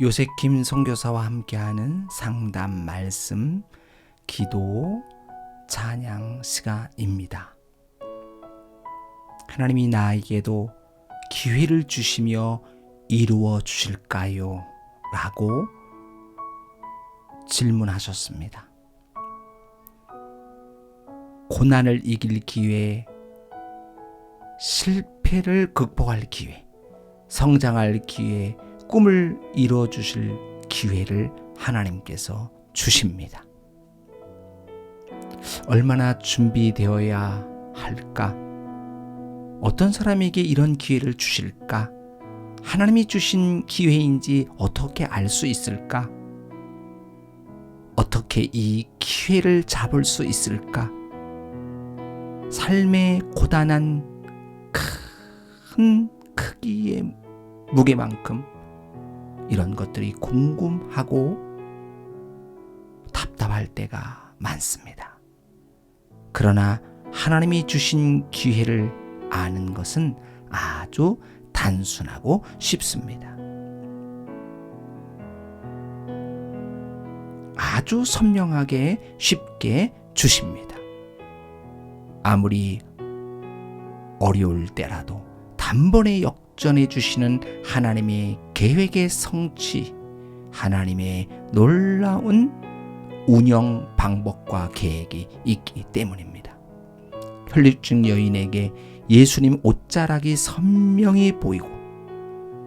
요셉김 선교사와 함께하는 상담 말씀 기도 찬양 시간입니다. 하나님이 나에게도 기회를 주시며 이루어 주실까요? 라고 질문하셨습니다. 고난을 이길 기회, 실패를 극복할 기회, 성장할 기회, 꿈을 이루어 주실 기회를 하나님께서 주십니다. 얼마나 준비되어야 할까? 어떤 사람에게 이런 기회를 주실까? 하나님이 주신 기회인지 어떻게 알 수 있을까? 어떻게 이 기회를 잡을 수 있을까? 삶의 고단한 큰 크기의 무게만큼 이런 것들이 궁금하고 답답할 때가 많습니다. 그러나 하나님이 주신 기회를 아는 것은 아주 단순하고 쉽습니다. 아주 선명하게 쉽게 주십니다. 아무리 어려울 때라도 단번에 역 전해 주시는 하나님의 계획의 성취, 하나님의 놀라운 운영 방법과 계획이 있기 때문입니다. 혈류증 여인에게 예수님 옷자락이 선명히 보이고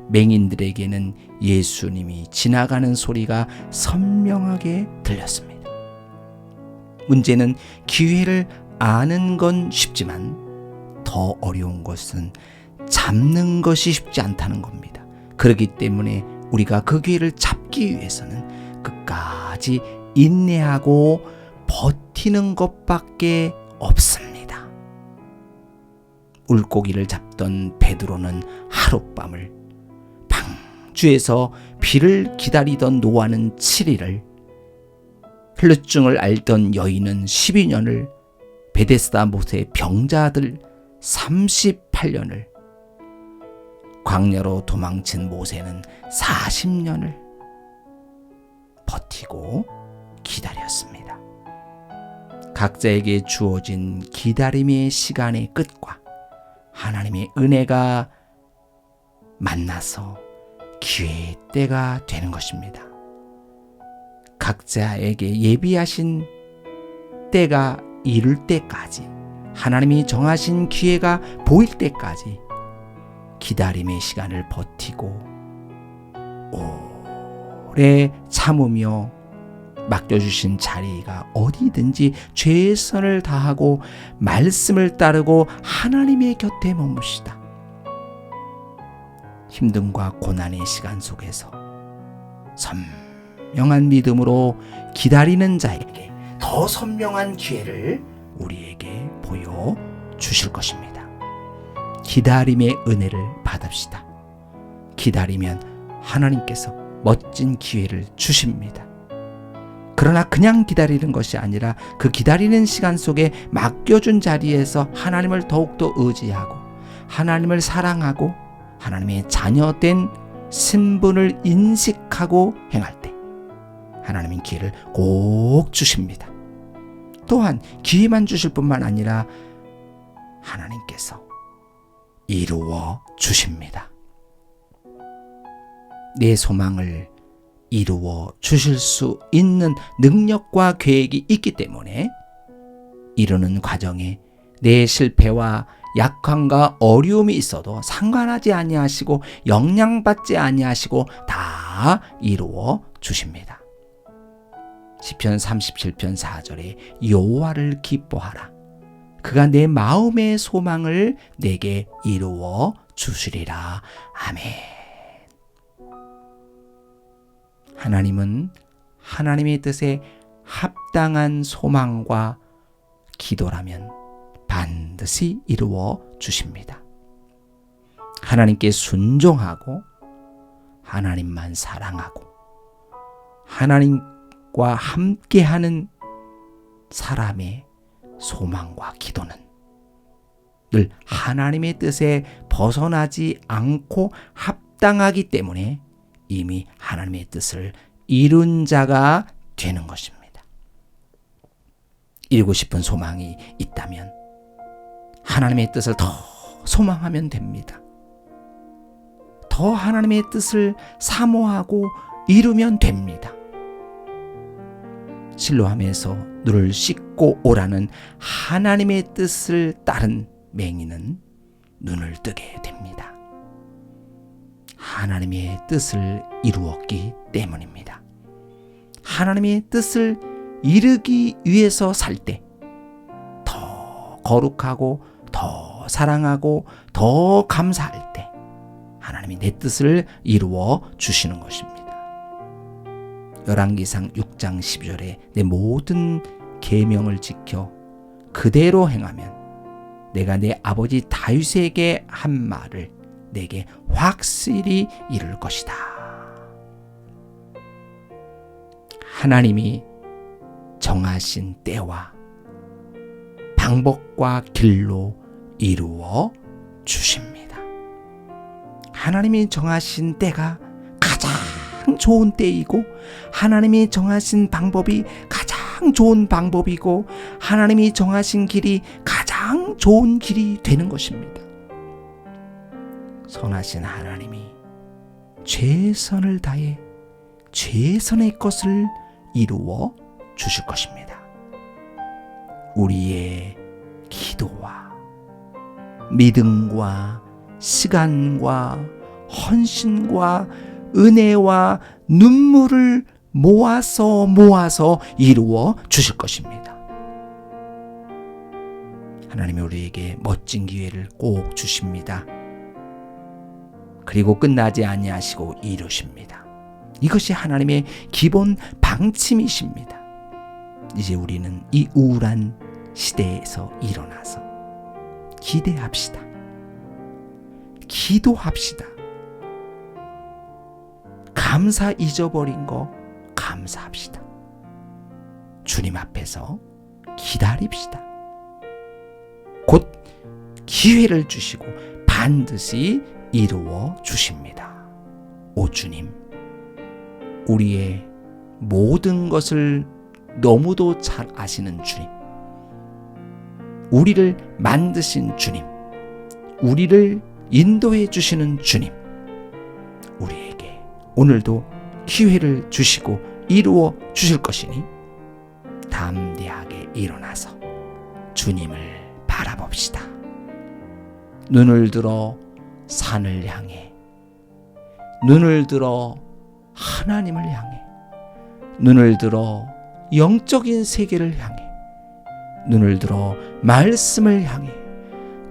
맹인들에게는 예수님이 지나가는 소리가 선명하게 들렸습니다. 문제는 기회를 아는 건 쉽지만 더 어려운 것은 잡는 것이 쉽지 않다는 겁니다. 그렇기 때문에 우리가 그 기회를 잡기 위해서는 끝까지 인내하고 버티는 것밖에 없습니다. 물고기를 잡던 베드로는 하룻밤을 방주에서 비를 기다리던 노아는 7일을 혈루증을 알던 여인은 12년을 베데스다 못의 병자들 38년을 광야로 도망친 모세는 40년을 버티고 기다렸습니다. 각자에게 주어진 기다림의 시간의 끝과 하나님의 은혜가 만나서 기회의 때가 되는 것입니다. 각자에게 예비하신 때가 이룰 때까지 하나님이 정하신 기회가 보일 때까지 기다림의 시간을 버티고 오래 참으며 맡겨주신 자리가 어디든지 최선을 다하고 말씀을 따르고 하나님의 곁에 머무시다. 힘듦과 고난의 시간 속에서 선명한 믿음으로 기다리는 자에게 더 선명한 기회를 우리에게 보여 주실 것입니다. 기다림의 은혜를 받읍시다. 기다리면 하나님께서 멋진 기회를 주십니다. 그러나 그냥 기다리는 것이 아니라 그 기다리는 시간 속에 맡겨준 자리에서 하나님을 더욱더 의지하고 하나님을 사랑하고 하나님의 자녀된 신분을 인식하고 행할 때 하나님은 기회를 꼭 주십니다. 또한 기회만 주실 뿐만 아니라 하나님께서 이루어 주십니다. 내 소망을 이루어 주실 수 있는 능력과 계획이 있기 때문에 이루는 과정에 내 실패와 약함과 어려움이 있어도 상관하지 아니하시고 영향받지 아니하시고 다 이루어 주십니다. 시편 37편 4절에 여호와를 기뻐하라. 그가 내 마음의 소망을 내게 이루어 주시리라. 아멘. 하나님은 하나님의 뜻에 합당한 소망과 기도라면 반드시 이루어 주십니다. 하나님께 순종하고 하나님만 사랑하고 하나님과 함께하는 사람의 소망과 기도는 늘 하나님의 뜻에 벗어나지 않고 합당하기 때문에 이미 하나님의 뜻을 이룬 자가 되는 것입니다. 이루고 싶은 소망이 있다면 하나님의 뜻을 더 소망하면 됩니다. 더 하나님의 뜻을 사모하고 이루면 됩니다. 실로함에서 눈을 씻고 오라는 하나님의 뜻을 따른 맹인은 눈을 뜨게 됩니다. 하나님의 뜻을 이루었기 때문입니다. 하나님의 뜻을 이루기 위해서 살 때 더 거룩하고 더 사랑하고 더 감사할 때 하나님이 내 뜻을 이루어 주시는 것입니다. 열왕기상 6장 12절에 내 모든 계명을 지켜 그대로 행하면 내가 내 아버지 다윗에게 한 말을 내게 확실히 이룰 것이다. 하나님이 정하신 때와 방법과 길로 이루어 주십니다. 하나님이 정하신 때가 가장 좋은 때이고 하나님이 정하신 방법이 가장 좋은 방법이고 하나님이 정하신 길이 가장 좋은 길이 되는 것입니다. 선하신 하나님이 최선을 다해 최선의 것을 이루어 주실 것입니다. 우리의 기도와 믿음과 시간과 헌신과 은혜와 눈물을 모아서 모아서 이루어 주실 것입니다. 하나님이 우리에게 멋진 기회를 꼭 주십니다. 그리고 끝나지 아니하시고 이루십니다. 이것이 하나님의 기본 방침이십니다. 이제 우리는 이 우울한 시대에서 일어나서 기대합시다. 기도합시다. 감사 잊어버린 거 감사합시다. 주님 앞에서 기다립시다. 곧 기회를 주시고 반드시 이루어 주십니다. 오 주님, 우리의 모든 것을 너무도 잘 아시는 주님, 우리를 만드신 주님, 우리를 인도해 주시는 주님, 우리에게 오늘도 기회를 주시고 이루어 주실 것이니 담대하게 일어나서 주님을 바라봅시다. 눈을 들어 산을 향해 눈을 들어 하나님을 향해 눈을 들어 영적인 세계를 향해 눈을 들어 말씀을 향해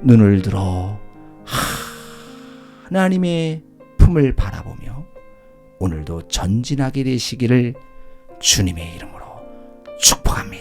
눈을 들어 하나님의 품을 바라보며 오늘도 전진하게 되시기를 주님의 이름으로 축복합니다.